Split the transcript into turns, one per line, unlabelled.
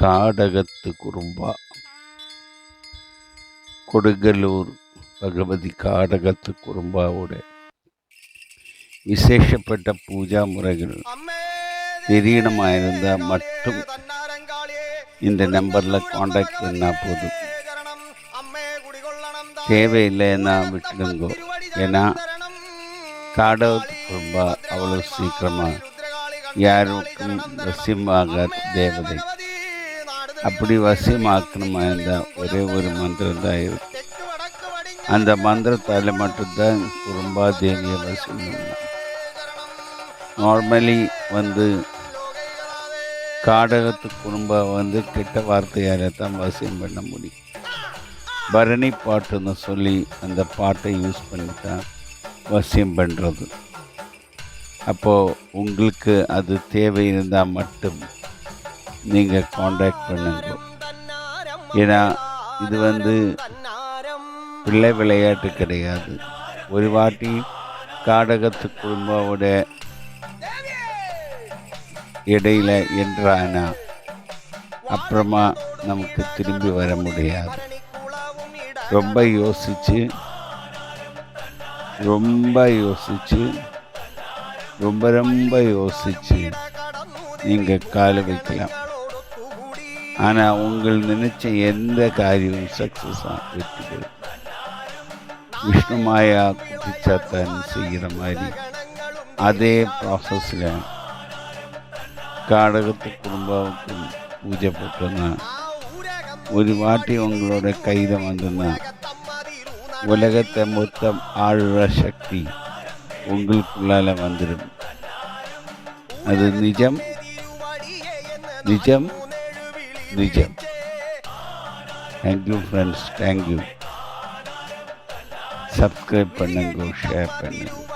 காடகத்து குறும்பா. கொடுங்கலூர் பகவதி காடகத்து குறும்பாவோட விசேஷப்பட்ட பூஜா முறைகள் தெரியணுமா இருந்தால் மட்டும் இந்த நம்பரில் காண்டாக்ட் பண்ணால் போதும். தேவையில்லைன்னா விட்டுடுங்கோ. ஏன்னா காடகத்து குறும்பா அவ்வளோ சீக்கிரமாக யாருக்கும் வசியமாகாத தேவதை. அப்படி வசியமாக்கணுமா இருந்தால் ஒரே ஒரு மந்திரம் தான் இருக்கு. அந்த மந்திரத்தால் மட்டும்தான் குறும்பா தேவியை வசியம் நார்மலி வந்து காடகத்து குடும்பம் வந்து கெட்ட வார்த்தையால் தான் வசியம் பண்ண முடியும். பரணி பாட்டுன்னு சொல்லி அந்த பாட்டை யூஸ் பண்ணி தான் வசியம் பண்ணுறது அப்போது உங்களுக்கு அது தேவை இருந்தால் மட்டும் நீங்கள் காண்டாக்ட் பண்ணுங்க ஏன்னா இது வந்து பிள்ளை விளையாட்டு கிடையாது. ஒரு வாட்டி காடகத்து குடும்பாவோட இடையில என்றானா அப்புறமா நமக்கு திரும்பி வர முடியாது. ரொம்ப யோசிச்சு ரொம்ப யோசிச்சு ரொம்ப ரொம்ப யோசிச்சு நீங்கள் காலை வைக்கலாம். ஆனால் உங்கள் நினைச்ச எந்த காரியமும் சக்ஸஸாக வெற்றி பெறும் விஷ்ணு மாயா குட்டிச்சாத்தான் செய்கிற மாதிரி அதே ப்ராசஸில் காடகத்து குடும்பத்துக்கு பூஜை போட்டோன்னா ஒரு வாட்டி உங்களோட கையில் வந்துன்னா உலகத்தை மொத்தம் ஆளுற சக்தி உங்களுக்குள்ளால வந்துடும் அது நிஜம் நிஜம் நிஜம் தேங்க்யூ ஃப்ரெண்ட்ஸ் தேங்க்யூ சப்ஸ்கிரைப் பண்ணுங்க ஷேர் பண்ணுங்க